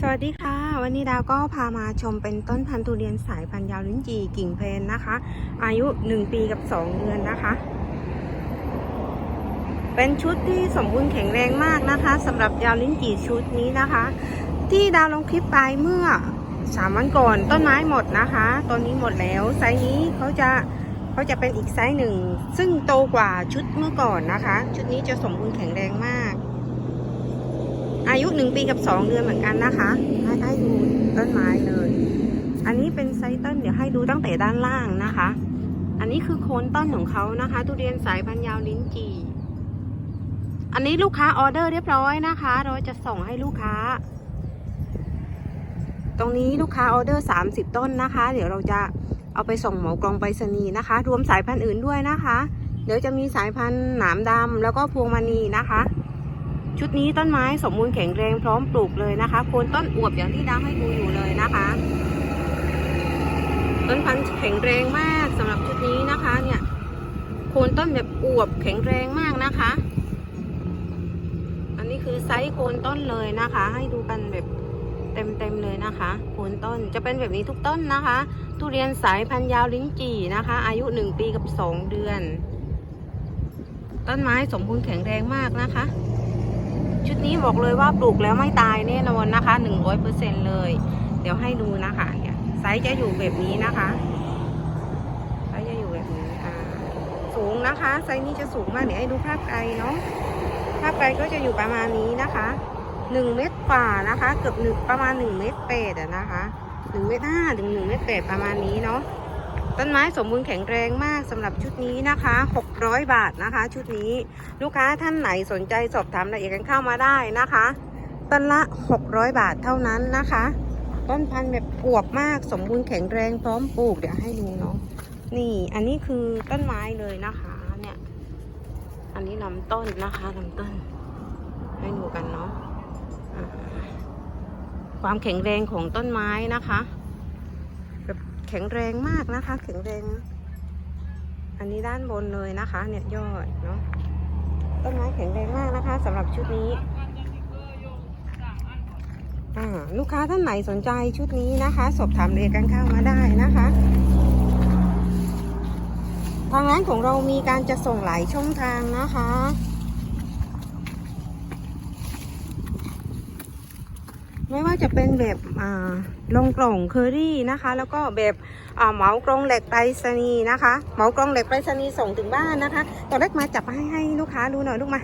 สวัสดีค่ะ วันนี้ดาวก็พามาชมเป็นต้นพันธุ์ทุเรียนสายพันธุ์ยาวลิ้นจีกิ่งเพลนนะคะ อายุ 1 ปีกับ 2 เดือนนะคะ เป็นชุดที่สมบูรณ์แข็งแรงมากนะคะสำหรับยาวลิ้นจีชุดนี้นะคะ ที่ดาวลงคลิปไปเมื่อ 3 วันก่อนต้นไม้หมดนะคะต้นนี้หมดแล้วไซส์นี้เขาจะเขาจะเป็นอีกไซส์หนึ่งซึ่งโตกว่าชุดเมื่อก่อนนะคะ ชุดนี้จะสมบูรณ์แข็งแรงมาก อายุหนึ่งปีกับสองเดือนเหมือนกันนะคะให้ให้ดูต้นไม้เลย อันนี้เป็นไซส์ต้นเดี๋ยวให้ดูตั้งแต่ด้านล่างนะคะ อันนี้คือโคนต้นของเขานะคะ ทุเรียนสายพันธุ์ยาวลิ้นจี่อันนี้ลูกค้าออเดอร์เรียบร้อยนะคะ เราจะส่งให้ลูกค้า ตรงนี้ลูกค้าออเดอร์30ต้นนะคะ เดี๋ยวเราจะเอาไปส่งหมอกรองไปรษณีย์นะคะ รวมสายพันธุ์อื่นด้วยนะคะ เดี๋ยวจะมีสายพันธุ์หนามดำแล้วก็พวงมณีนะคะ ชุดนี้ต้นไม้สมบูรณ์แข็งแรงพร้อมปลูกเลยนะคะโคนต้นอวบอย่างที่ดาวให้ดูอยู่เลยนะคะ ต้นพันธุ์แข็งแรงมากสำหรับชุดนี้นะคะเนี่ยโคนต้นแบบอวบแข็งแรงมากนะคะ อันนี้คือไซส์โคนต้นเลยนะคะ ให้ดูกันแบบเต็มๆเลยนะคะโคนต้นจะเป็นแบบนี้ทุกต้นนะคะ ทุเรียนสายพันธุ์ยาวลิ้นจี่นะคะ อายุ1ปีกับ2เดือน ต้นไม้สมบูรณ์แข็งแรงมากนะคะ ชุดนี้บอกเลยว่าปลูกแล้วไม่ตายแน่นอนนะคะหนึ่งร้อยเปอร์เซ็นเลย เดี๋ยวให้ดูนะคะเนี่ยไซส์จะอยู่แบบนี้นะคะไซส์จะอยู่แบบนี้อ่าสูงนะคะ ไซส์นี้จะสูงมากเดี๋ยวให้ดูภาพไกลเนาะภาพไกลก็จะอยู่ประมาณนี้นะคะหนึ่งเมตรกว่านะคะ เกือบหนึ่งประมาณหนึ่งเมตรเปดนะคะหนึ่งเมตรห้าถึงหนึ่งเมตรเปดประมาณนี้เนาะ ต้นไม้สมบูรณ์แข็งแรงมากสำหรับชุดนี้นะคะ 600 บาทนะคะ ชุดนี้ลูกค้าท่านไหนสนใจสอบถามรายละเอียดกันเข้ามาได้นะคะต้นละ 600 บาทเท่านั้นนะคะ ต้นพันธุ์แบบอวบมากสมบูรณ์แข็งแรงพร้อมปลูกเดี๋ยวให้ดูเนาะนี่อันนี้คือต้นไม้เลยนะคะเนี่ยอันนี้ลำต้นนะคะลำต้น ให้ดูกันเนาะความแข็งแรงของต้นไม้นะคะ แข็งแรงมากนะคะ แข็งแรง อันนี้ด้านบนเลยนะคะ เนี่ยยอดเนาะต้นไม้แข็งแรงมากนะคะสำหรับชุดนี้อ่าลูกค้าท่านไหนสนใจชุดนี้นะคะ สอบถามเรียกันเข้ามาได้นะคะ ทางร้านของเรามีการจะส่งหลายช่องทางนะคะ ไม่ว่าจะเป็นแบบลงกล่องเคอรี่นะคะ แล้วก็แบบเหมากรงเหล็กไปรษณีย์นะคะเหมากรงเหล็กไปรษณีย์ส่งถึงบ้านนะคะตอนแรกมาจับให้ให้ลูกค้าดูหน่อยลูกมา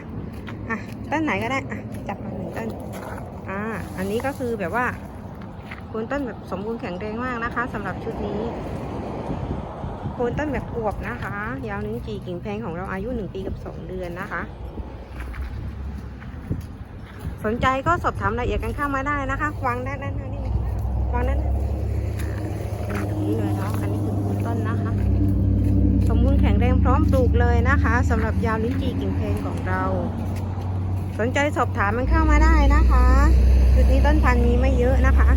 อะต้นไหนก็ได้อะจับมาหนึ่งต้นอ่าอันนี้ก็คือแบบว่าโคนต้นแบบสมบูรณ์แข็งแรงมากนะคะสำหรับชุดนี้โคนต้นแบบอวบนะคะ ยาวนิ้วจีกิ่งแพงของเราอายุหนึ่งปีกับสองเดือนนะคะ สนใจก็สอบถามรายละเอียดกันเข้ามาได้นะคะวางด้านด้านหน้านี่วางด้านหน้าอ่าตรงนี้เลยเนาะอันนี้คือต้นนะคะ สมบูรณ์แข็งแรงพร้อมปลูกเลยนะคะสำหรับยาวลิ้นจี่กิ่งเพลงของเรา สนใจสอบถามมันเข้ามาได้นะคะ จุดนี้ต้นพันธุ์มีไม่เยอะนะคะ